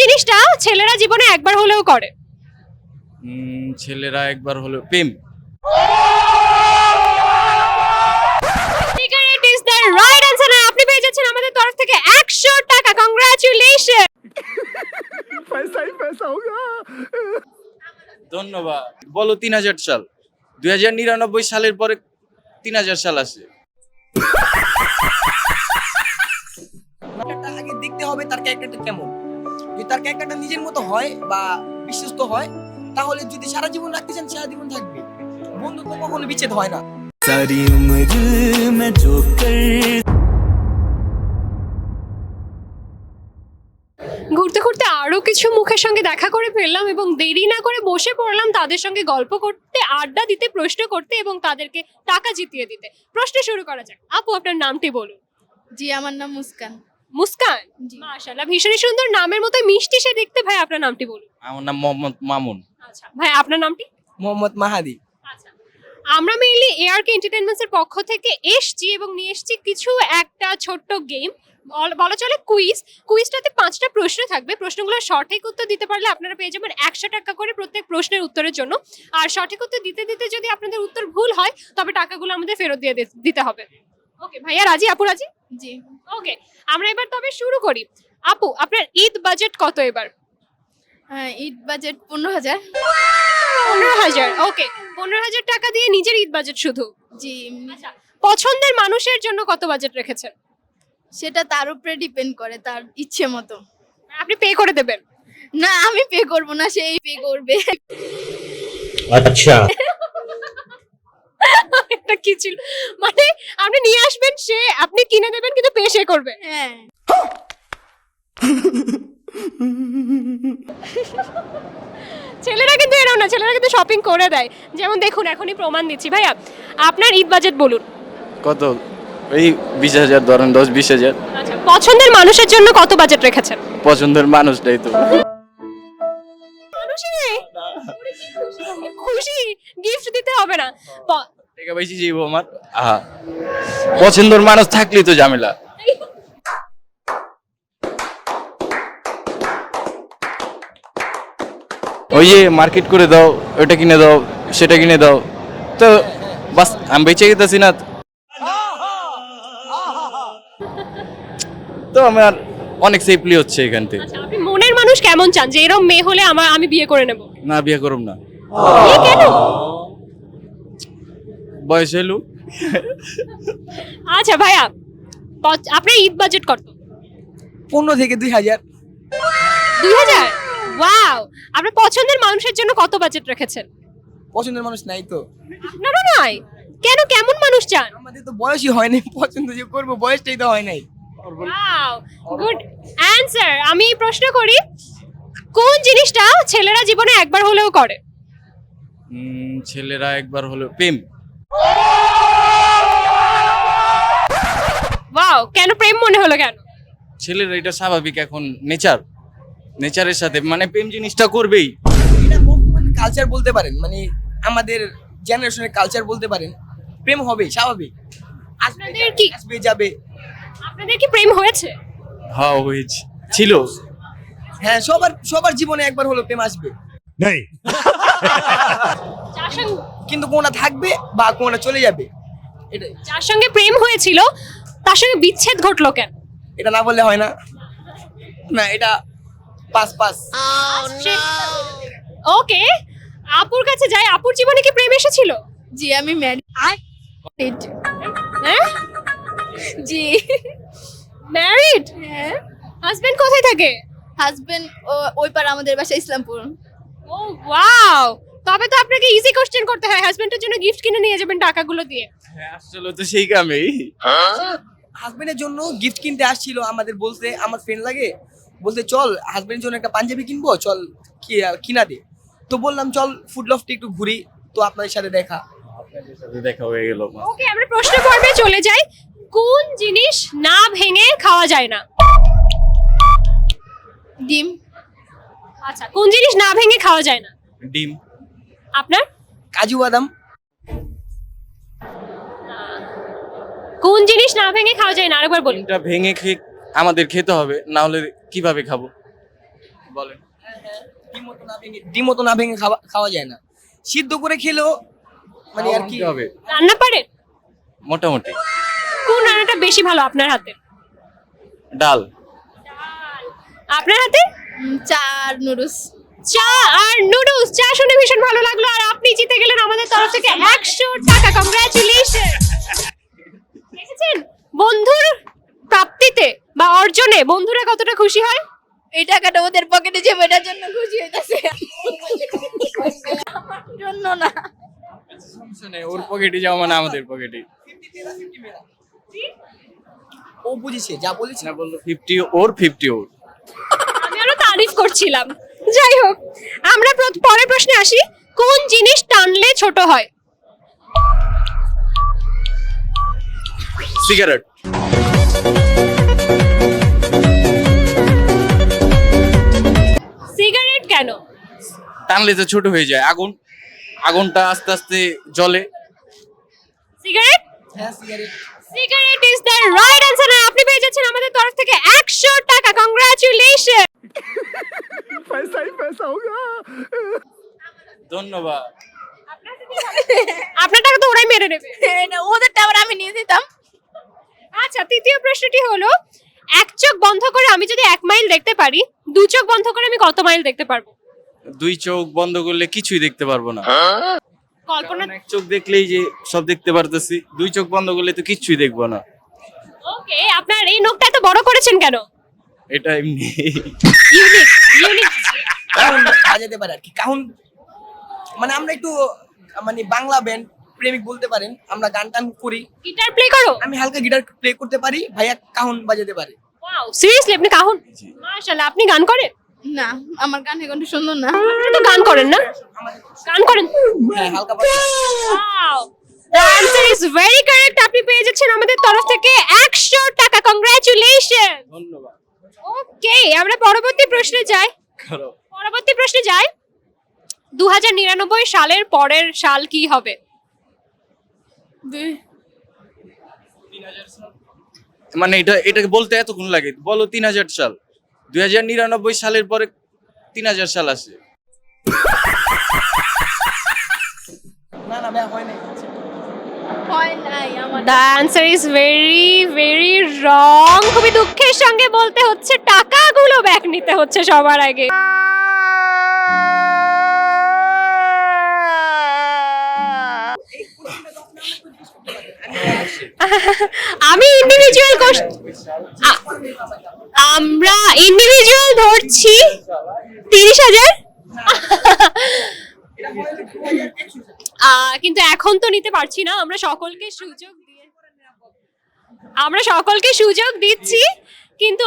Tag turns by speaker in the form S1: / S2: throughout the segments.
S1: জিনিসটা ছেলেরা জীবনে একবার হলেও করে।
S2: ছেলেরা একবার হলো প্রেম।
S1: It is the right আপনি পেয়ে যাচ্ছেন আমাদের তরফ থেকে একশো টাকা। কংগ্রাচুলেশন
S2: ধন্যবাদ। বলো তিন হাজার সাল। দুই হাজার নিরানব্বই সালের পরে তিন হাজার সাল
S3: দেখতে হবে তার ক্যারেক্টারটা কেমন? যদি তার ক্যারেক্টারটা নিজের মতো হয় বা বিশ্বস্ত হয় তাহলে যদি সারা জীবন রাখতে চান সারা জীবন থাকবে বন্ধুত্ব কখনো বিচ্ছেদ হয় না
S4: सारी उम्र मैं जो कर
S1: ঘুরতে ঘুরতে আরো কিছু মুখের সঙ্গে দেখা করে ফেললাম এবং দেরি না করে বসে পড়লাম তাদের সঙ্গে গল্প করতে আড্ডা দিতে প্রশ্ন করতে এবং তাদেরকে টাকা জিতিয়ে দিতে প্রশ্ন শুরু করা যাক আপু আপনার নামটি বলুন
S5: জি আমার নাম মুস্কান
S1: মুস্কান? মাশাআল্লাহ ভীষণই সুন্দর। নামের মতো মিষ্টি সে দেখতে। ভাই আপনার নামটি বলুন।
S2: আমার নাম মোহাম্মদ মামুন।
S1: আচ্ছা ভাই আপনার নামটি?
S3: মোহাম্মদ মাহাদি।
S1: আচ্ছা আমরা মেইনলি এআরকে এন্টারটেনমেন্টস এর পক্ষ থেকে এসছি এবং নিয়ে এসছি কিছু একটা ছোট্ট গেম বলা চলে কুইজ কুইজটাতে পাঁচটা প্রশ্ন থাকবে। প্রশ্নগুলো সঠিক উত্তর দিতে পারলে আপনারা পেয়ে যাবেন একশো টাকা করে প্রত্যেক প্রশ্নের উত্তরের জন্য। আর সঠিক উত্তর দিতে দিতে যদি আপনাদের উত্তর ভুল হয় তবে টাকাগুলো আমাদের ফেরত দিয়ে দিতে হবে। ওকে ভাইয়া রাজি? আপু রাজি?
S5: জি।
S1: ওকে আমরা এবার তবে শুরু করি। আপু আপনার ঈদ বাজেট কত এবার?
S5: আহ, ঈদ বাজেট পনেরো হাজার।
S1: পনেরো হাজার ওকে পনেরো হাজার টাকা দিয়ে নিজের ঈদ বাজেট শুধু?
S5: জি।
S1: আচ্ছা পছন্দের মানুষের জন্য কত বাজেট রেখেছেন?
S5: সেটা তার উপরে ডিপেন্ড করে তার ইচ্ছে মতো।
S1: আপনি পে করে দেবেন?
S5: না আমি পে করব না সেই পে করবে।
S1: এটা কি ছিল? মানে আপনি নিয়ে আসবেন সে আপনি কিনে দেবেন কিন্তু পে সে করবে।
S5: হ্যাঁ।
S1: ছেলেরা কিন্তু এরকম না ছেলেরা কিন্তু শপিং করে দেয়। যেমন দেখুন এখনই প্রমাণ দিচ্ছি। ভাইয়া আপনার ঈদ বাজেট বলুন।
S2: কত? এই বিশ হাজার ধরেন দশ বিশ হাজার।
S1: আচ্ছা পছন্দের মানুষের জন্য কত বাজেট রেখেছেন?
S2: পছন্দের মানুষটাই তো।
S1: মানুষই খুশি? গিফট দিতে হবে না। প-
S2: টাকা বেশি যাইব আমার। আহা। পছন্দের মানুষ থাকলেই তো ঝামেলা। ওই যে মার্কেট করে দাও ওটা কিনে দাও সেটা কিনে দাও। তো বাস আমি বেঁচে গেতেছি না। তো আমার অনেক সেফলি হচ্ছে এখান থেকে।
S1: আচ্ছা আপনি মনের মানুষ কেমন চান? যে এরকম মেয়ে হলে আমার আমি বিয়ে করে নেব।
S2: না বিয়ে করুম না।
S1: কেন?
S2: বয়স হইলু?
S1: আচ্ছা ভাইয়া আপনার ঈদ বাজেট কত?
S3: পনেরো থেকে দুই হাজার।
S1: দুই হাজার? ওয়াও আপনার পছন্দের মানুষের জন্য কত বাজেট রেখেছেন?
S3: পছন্দের মানুষ নাই তো।
S1: আপনারও নয় কেন কেমন মানুষ চান?
S3: আমাদের তো বয়সই হয় নাই পছন্দ যে করব বয়সটাই তো হয় নাই।
S1: ওয়াও গুড অ্যানসার আমি প্রশ্ন করি কোন জিনিসটা ছেলেরা জীবনে একবার হলেও করে?
S2: উম, ছেলেরা একবার হলো প্রেম।
S1: ওয়াও কেন প্রেম মনে হলো কেন?
S2: ছেলেরা এটা স্বাভাবিক এখন নেচার। নেচারের সাথে মানে প্রেম জিনিসটা করবেই।
S3: এটা বর্তমান কালচার বলতে পারেন মানে আমাদের জেনারেশনের কালচার বলতে পারেন প্রেম হবে স্বাভাবিক।
S1: আপনাদের কি
S3: আসবে যাবে।
S1: আপনাদের কি প্রেম হয়েছে?
S2: হ্যাঁ হয়েছে। ছিল।
S3: হ্যাঁ সবার সবার জীবনে একবার হলো প্রেম আসবে।
S1: সঙ্গে
S3: কিন্তু কোনটা থাকবে বা কোনটা চলে যাবে? এটাই।
S1: যার সঙ্গে প্রেম হয়েছিল তার সঙ্গে বিচ্ছেদ ঘটলো কেন?
S3: এটা না বললে হয় না। না এটা পাস পাস।
S1: ওকে আপুর কাছে যাই। আপুর জীবনে কি প্রেম এসেছিল?
S5: জি আমি ম্যারিড
S1: হ্যাঁ?
S5: জি।
S1: ম্যারিড
S5: হ্যাঁ।
S1: হাজবেন্ড কোথায় থাকে?
S5: হাজবেন্ড ওই পার আমাদের বাসা ইসলামপুর।
S1: ও ওয়াও তবে তো আপনাকে ইজি কোশ্চেন করতে হয়। হাজবেন্ডের জন্য গিফট কিনে নিয়ে যাবেন টাকাগুলো দিয়ে।
S2: হ্যাঁ আসলে তো সেই কামেই।
S3: হাজবেন্ডের জন্য গিফট কিনতে আসছিল আমাদের বলতে আমার ফ্রেন্ড লাগে। বলতে চল হাজবেন্ডের জন্য একটা পাঞ্জাবি কিনবো চল কি- কিনা দে। তো বললাম চল ফুড লফটে একটু ঘুরি তো আপনাদের সাথে দেখা।
S2: আপনাদের সাথে দেখা হয়ে গেল
S1: ওকে আমরা প্রশ্ন পর্বে চলে যাই। কোন জিনিস না ভেঙে খাওয়া যায় না?
S5: ডিম।
S1: আচ্ছা কোন জিনিস না ভেঙে খাওয়া যায় না?
S2: ডিম।
S1: আপনার?
S3: কাজু বাদাম।
S1: কোন জিনিস না ভেঙে খাওয়া যায় না? আরেকবার বলুন।
S2: ডিমটা ভেঙে খেয়ে আমাদের খেতে হবে না হলে কীভাবে খাব? বলেন।
S3: ডিম মতো না ভেঙে ডিম মতো না ভেঙে খাওয়া খাওয়া যায় না। সিদ্ধ করে খেলেও মানে আর কি
S2: হবে।
S1: রান্না পারেন?
S2: মোটামুটি।
S1: কোন রান্নাটা বেশি ভালো আপনার হাতে?
S2: ডাল।
S1: আপনার হাতে?
S5: উম, চা আর নুডলস।
S1: চা আর নুডলস চা শুনে ভীষণ ভালো লাগল। আর আপনি জিতে গেলেন আমাদের তরফ থেকে একশো টাকা। কংগ্রাচুলেশন দেখেছেন? বন্ধুর প্রাপ্তিতে বা অর্জনে বন্ধুরা কতটা খুশি হয়?
S5: এই টাকাটা ওদের পকেটে যাবে এটার জন্য খুশি হইতাছে। জন্য না।
S2: ওর পকেটে যাও মানে আমাদের পকেটে
S3: ও বুঝেছে যা বলেছে।
S2: না বলল ফিফটি ওর ফিফটি ওর।
S1: আমি আরও তারিফ করছিলাম। যাই হোক আমরা পরের প্রশ্নে আসি কোন জিনিস টানলে ছোট হয়?
S2: সিগারেট।
S1: সিগারেট কেন?
S2: টানলে তো ছোট হয়ে যায় আগুন। আগুনটা আস্তে আস্তে জ্বলে।
S1: সিগারেট?
S3: হ্যাঁ cigarette.
S1: Cigarette is the right answer আপনি পেয়ে যাচ্ছেন আমাদের তরফ থেকে একশো টাকা। কংগ্রাচুলেশন
S2: ধন্যবাদ।
S1: আপনার টাকা তো ওরাই মেরে নেবে।
S5: এটা ওদেরটা আবার আমি নিয়ে দিতাম
S1: আচ্ছা তৃতীয় প্রশ্নটি হলো এক চোখ বন্ধ করে আমি যদি এক মাইল দেখতে পারি দু চোখ বন্ধ করে আমি কত মাইল দেখতে পারব?
S2: দুই চোখ বন্ধ করলে কিছুই দেখতে পারব না।
S1: কল্পনা
S2: এক চোখ দেখলেই যে সব দেখতে পারতেছি দুই চোখ বন্ধ করলে তো কিছুই দেখব না।
S1: ওকে আপনার এই নোকটা এত বড় করেছেন কেন?
S2: এটা এমনি।
S1: ইউনিক
S3: বাজাতে পারে আর কি। কাহুন মানে আমরা একটু মানে বাংলা ব্যান্ড প্রেমিক বলতে পারেন আমরা গান টান করি।
S1: গিটার প্লে করো?
S3: আমি হালকা গিটার প্লে করতে পারি ভাইয়া কাহুন বাজাতে পারে।
S1: ওয়াও সিরিয়াসলি আপনি কাহুন? মাশাআল্লাহ আপনি গান করেন?
S5: না আমার গানে কণ্ঠ সুন্দর না।
S1: আপনি তো গান করেন না? গান করেন।
S3: হ্যাঁ হালকা
S1: wow the answer is very correct আপনি পেয়ে যাচ্ছেন আমাদের তরফ থেকে 100 টাকা। কংগ্রাচুলেশন
S2: ধন্যবাদ।
S1: ওকে আমরা পরবর্তী প্রশ্নে যাই। পরবর্তী প্রশ্নে যাই। দুহাজার নিরানব্বই সালের পরের সাল কি হবে?
S2: মানে এটা এটাকে বলতে এতক্ষণ লাগে। বলো তিন হাজার সাল। দুই হাজার নিরানব্বই সালের পরে তিন হাজার সাল আসে।
S3: না না হয়
S5: হয় আমার
S1: the answer is very very wrong খুবই দুঃখের সঙ্গে বলতে হচ্ছে, টাকাগুলো ব্যাক নিতে হচ্ছে সবার আগে। আমি ইন্ডিভিজুয়াল আমরা ইন্ডিভিজুয়াল ধরছি তিরিশ হাজার? কিন্তু এখন তো নিতে পারছি না। আমরা সকলকে সুযোগ দিয়ে আমরা সকলকে সুযোগ দিচ্ছি। কিন্তু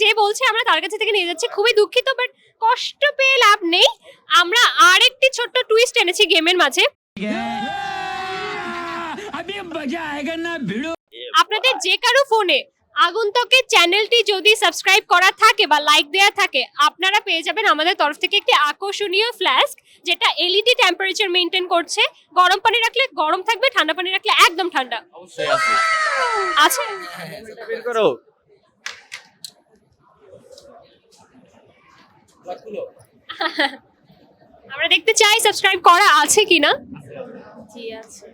S1: যে বলছে আমরা তার কাছে থেকে নিয়ে যাচ্ছি খুবই দুঃখিত বাট কষ্ট পেয়ে লাভ নেই। আমরা আরেকটি ছোট্ট টুইস্ট এনেছি গেমের মাঝে। আপনাদের যে কারও ফোনে আগন্তকের চ্যানেলটি যদি সাবস্ক্রাইব করা থাকে বা লাইক দেওয়া থাকে আপনারা পেয়ে যাবেন আমাদের তরফ থেকে একটি আকর্ষণীয় ফ্ল্যাস্ক যেটা এলইডি টেম্পারেচার মেনটেন করছে। গরম পানি রাখলে গরম থাকবে ঠান্ডা পানি রাখলে একদম ঠান্ডা।
S2: অবশ্যই আছে।
S1: আছে?
S2: করো।
S1: আমরা দেখতে চাই সাবস্ক্রাইব করা আছে কিনা।
S5: জি আছে।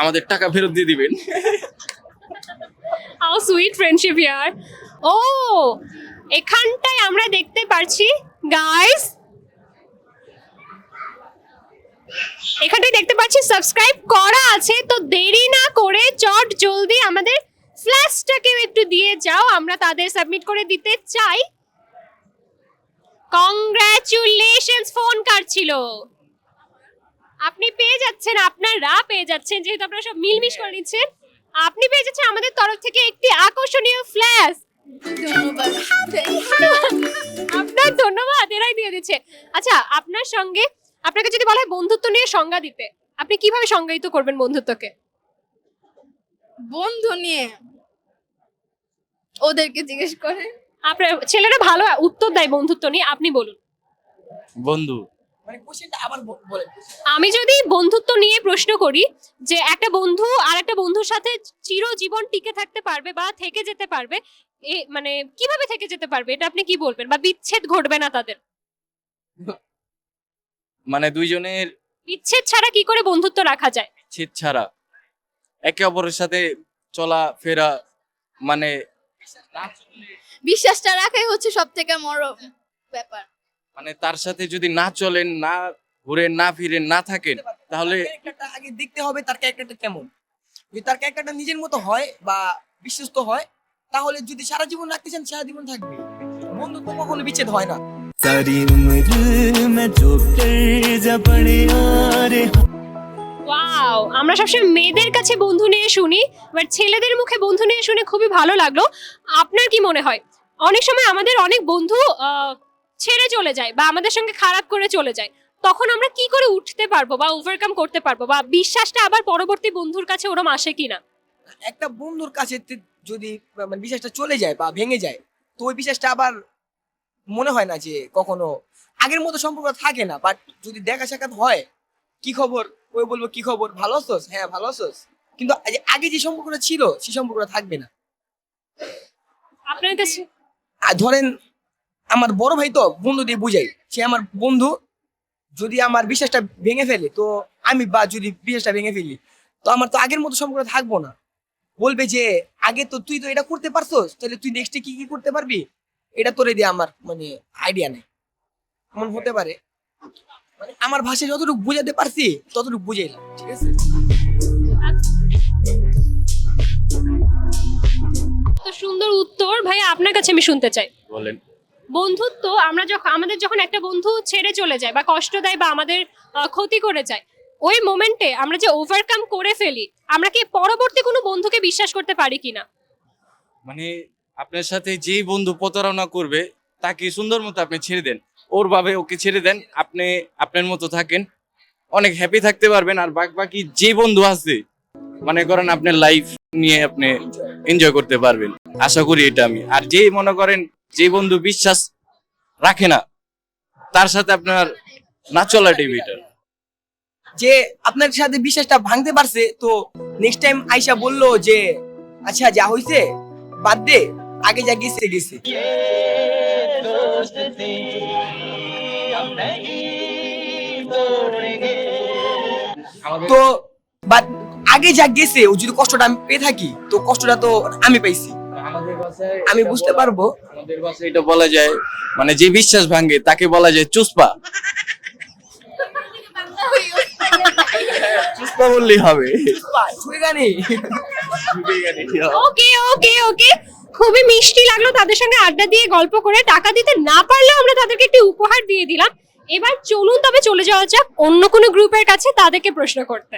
S2: আমাদের টাকা ফেরত দিয়ে দিবেন।
S1: হাউ সুইট ফ্রেন্ডশিপ ইয়ার ও, এখানটায় আমরা দেখতে পারছি গাইস এখানটায় দেখতে পাচ্ছি সাবস্ক্রাইব করা আছে, তো দেরি না করে চট জলদি আমাদের ফ্ল্যাশটাকেও একটু দিয়ে যাও, আমরা তাদের সাবমিট করে দিতে চাই। কংগ্রাচুলেশনস ফোন কাটছিল। আপনি পেয়ে যাচ্ছেন আপনারা পেয়ে যাচ্ছেন যেহেতু আপনারা সব মিলমিশ করে নিচ্ছেন আপনি পেয়ে যাচ্ছেন আমাদের তরফ থেকে একটি আকর্ষণীয় ফ্ল্যাশ
S5: ধন্যবাদ
S1: আপনার ধন্যবাদ এরাই দিয়ে দিচ্ছে। আচ্ছা আপনার সঙ্গে আপনাকে যদি বলা হয় বন্ধুত্ব নিয়ে সংজ্ঞা দিতে আপনি কীভাবে সংজ্ঞায়িত করবেন বন্ধুত্বকে?
S5: বন্ধু নিয়ে? ওদেরকে জিজ্ঞেস করে
S1: আপনার ছেলেরা ভালো উত্তর দেয় বন্ধুত্ব নিয়ে আপনি বলুন।
S2: বন্ধু
S3: মানে
S1: আমি যদি বন্ধুত্ব নিয়ে প্রশ্ন করি যে একটা বন্ধু আর একটা বন্ধুর সাথে চিরজীবন টিকে থাকতে পারবে বা থেকে যেতে পারবে এ মানে কীভাবে থেকে যেতে পারবে? এটা আপনি কি বলবেন? বা বিচ্ছেদ ঘটবে না তাদের?
S2: মানে দুইজনের
S1: বিচ্ছেদ ছাড়া কি করে বন্ধুত্ব রাখা যায়?
S2: ছিট ছাড়া একে অপরের সাথে চলা ফেরা মানে
S5: বিশ্বাসটা রাখাই হচ্ছে সব থেকে মরম ব্যাপার।
S2: মানে তার সাথে যদি না চলেন না ঘুরে না ফিরে না থাকেন তাহলে
S3: আগে দেখতে হবে তার ক্যারেক্টারটা কেমন। যদি তার ক্যারেক্টারটা নিজের মতো হয় বা বিশ্বস্ত হয় তাহলে যদি সারা জীবন রাখতে চান সারা জীবন থাকবে। বন্ধুত্ব কখনো বিচ্ছেদ হয় না।
S1: আমরা সবসময় মেয়েদের কাছে বন্ধু নিয়ে শুনি বাট ছেলেদের মুখে বন্ধু নিয়ে শুনে খুবই ভালো লাগল। আপনার কি মনে হয়? অনেক সময় আমাদের অনেক বন্ধু ছেড়ে চলে যায় বা আমাদের সঙ্গে খারাপ করে চলে যায় তখন আমরা কি করে উঠতে পারব বা ওভারকাম করতে পারব বা বিশ্বাসটা আবার পরবর্তী বন্ধুর কাছে ওরম আসে কিনা?
S3: একটা বন্ধুর কাছে যদি মানে বিশ্বাসটা চলে যায় বা ভেঙে যায় তো ওই বিশ্বাসটা আবার মনে হয় না যে কখনো আগের মতো সম্পর্ক থাকে না বাট যদি দেখা সাক্ষাৎ হয় কি খবর? ওই বলব কি খবর? ভালো আছোস? হ্যাঁ ভালো আছোস। কিন্তু আগে- যে সম্পর্কটা ছিল সেই সম্পর্কটা থাকবে না।
S1: আপনার কাছে
S3: ধরেন আমার বড় ভাই তো বন্ধু দিয়ে বুঝাই। সে আমার বন্ধু যদি আমার বিশ্বাসটা ভেঙে ফেলে তো আমি বা যদি বিশ্বাসটা ভেঙে ফেলি তো আমার তো আগের মতো সম্পর্ক থাকব না। বলবে যে আগে তো তুই তো এটা করতে পারছোস তাহলে তুই নেক্সটে কি কি করতে পারবি? এটা তোরে দিয়ে আমার মানে আইডিয়া নেই। এমন হতে পারে। মানে আমার ভাষায় যতটুকু বুঝাতে পারছি ততটুকু বুঝাইলাম ঠিক আছে?
S1: তো সুন্দর উত্তর ভাই আপনার কাছে আমি শুনতে চাই।
S2: বলেন।
S1: বন্ধুত্ব আমরা যখন আমাদের যখন একটা বন্ধু ছেড়ে চলে যায় বা কষ্ট দেয় বা আমাদের ক্ষতি করে যায়, ওই মোমেন্টে আমরা যে ওভারকাম করে ফেলি, আমরা কি পরবর্তী কোনো বন্ধুকে বিশ্বাস করতে পারি কিনা?
S2: মানে আপনার সাথে যেই বন্ধু প্রতারণা করবে, তাকে সুন্দর মতো আপনি ছেড়ে দেন। ওর ভাবে ওকে ছেড়ে দেন, আপনি, আপনার মতো থাকেন। অনেক হ্যাপি থাকতে পারবেন আর বাকি বাকি যে বন্ধু আছে, মনে করেন আপনার লাইফ নিয়ে আপনি এনজয় করতে পারবেন। আশা করি এটা আমি। আর যেই মনে করেন যে বন্ধু বিশ্বাস রাখে না, তার সাথে আপনার না চলাটাই বেটার
S3: যে আপনার সাথে বিশ্বাসটা ভাঙতে পারছে, তো নেক্সট টাইম আইসা বলল যে আচ্ছা যা হইছে, বাদ দে, আগে যা গেছে গেছে। তো, বাদ আগে যা গেছে, ও যদি কষ্টটা আমি পেয়ে থাকি, তো কষ্টটা তো আমি পাইছি। আমি বুঝতে পারব।
S2: আমাদের ভাষায় এটা বলা যায় মানে যে বিশ্বাস ভাঙে তাকে বলা যায় চুস্পা। চুস্পা বললেই হবে।
S1: ওকে ওকে ওকে। খুবই মিষ্টি লাগল তাদের সঙ্গে আড্ডা দিয়ে গল্প করে। টাকা দিতে না পারলেও আমরা তাদেরকে একটি উপহার দিয়ে দিলাম। এবার চলুন তবে চলে যাওয়া যাক অন্য কোনো গ্রুপের কাছে তাদেরকে প্রশ্ন করতে।